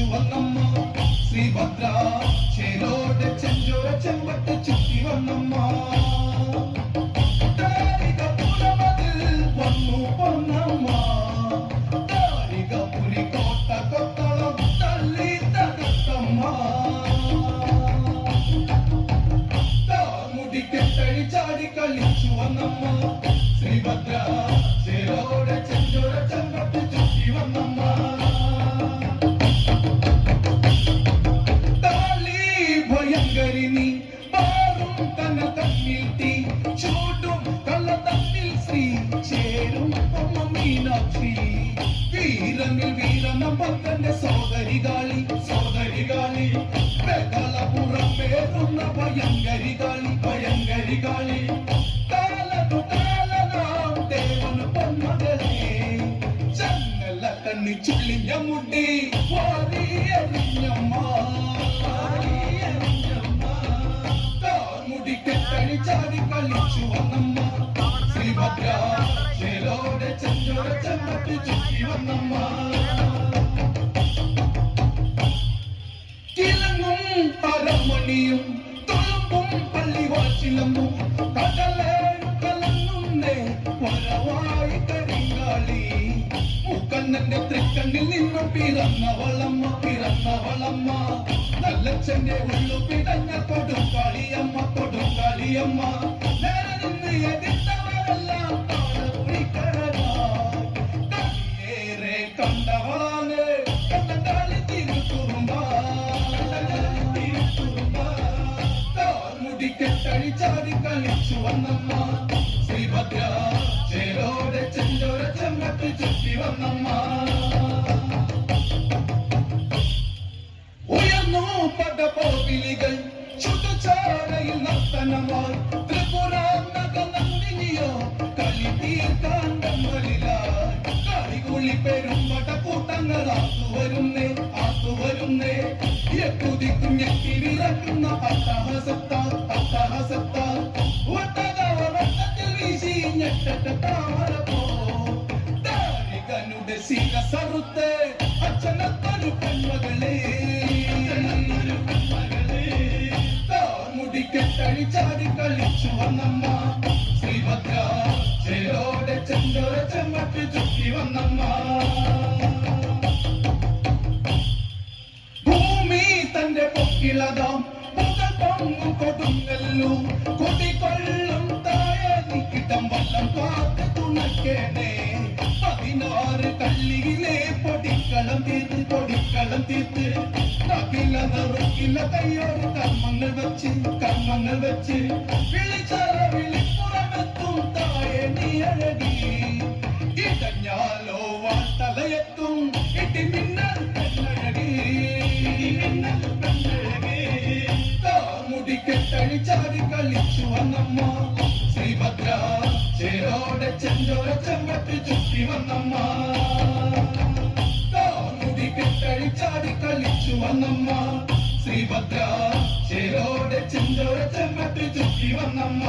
കളിച്ചു വന്നമ്മ ശ്രീഭദ്ര ചേലോടെ ചെഞ്ചോര ചെമ്പട്ട് ചുറ്റി വന്നമ്മ தந்தினி பாரும் தன தன்னில் தீ சூடும் கள்ள தன்னில் ஸ்ரீ சேரும் பொம்ம மீனாட்சி வீரனில் வீரன பக்கன சோதரி காளி சோதரி காளி பிரகலபுரம் பேருன்ன பயங்கரி காளி பயங்கரி காளி తాళను తాళనా దేవుని బొమ్మగలే చన్నల కన్ని చుల్లింజ ముడ్డి കളിച്ചു വന്നമ്മ ശ്രീഭദ്ര ചേലോടെ ചെഞ്ചോര ചെമ്പട്ടി ചുറ്റി വന്നമ്മ കിളങ്ങും അരമണിയും തുളുമ്പും പള്ളിവാച്ചിലമ്പും കടലേഴും കലങ്ങുന്നേ വരവായി കരിങ്കാളി മുക്കണ്ണന്റെ തൃക്കണ്ണിൽ നിന്നും പിറന്നവളമ്മ പിറന്നവളമ്മ നല്ലച്ഛന്റെ ഉള്ളു പിടഞ്ഞ കൊടുങ്കാളിയമ്മ കൊടുങ്കാളിയമ്മ മുടിക്കെട്ടഴി ചാടി കളിച്ചു ത്രിപുര കൂട്ടങ്ങൾ ആത്തുവരുന്നേ ആത്തുവരുന്നേ കുതിക്കും ഞെട്ടിവിറക്കുന്ന അട്ടഹസത്ത അട്ടഹസത്ത. ഒട്ടകവ വട്ടത്തിൽ വീശി ഞെട്ടട്ട താമര പോ താരികനുടെ ശിരസറുത്ത് അച്ഛനത്തൊരു പെൺമകളെ മുടിക്കെട്ടഴി ചാടി കളിച്ചു വന്നമ്മ. ശ്രീഭദ്ര ചേരോടെ ചെന്തോര ചെമ്മട്ട് ചുറ്റി വന്നമ്മ. கொள்ளும் குடி கொள்ளும் தாயதிக்கிடம் வல்லம் பார்த்து துணக்கேனே. பதினாறு கல்லியிலே பொடிக்களம் தீர்த்து பொடிக்களம் தீர்த்து. நகில நறுக்கில கையோடு கர்மங்கள் வச்சு கர்மங்கள் வச்சு விழிச்சார் മുടിക്കെട്ടഴി ചാടി കളിച്ചു വന്നമ്മ ശ്രീഭദ്ര ചേരോടെ ചെഞ്ചോര ചെമ്പട്ട് ചുറ്റി വന്നമ്മ മുടിക്കെട്ടഴി ചാടി കളിച്ചു വന്നമ്മ ശ്രീഭദ്ര ചേരോടെ ചെഞ്ചോര ചെമ്പട്ട് ചുറ്റി വന്നമ്മ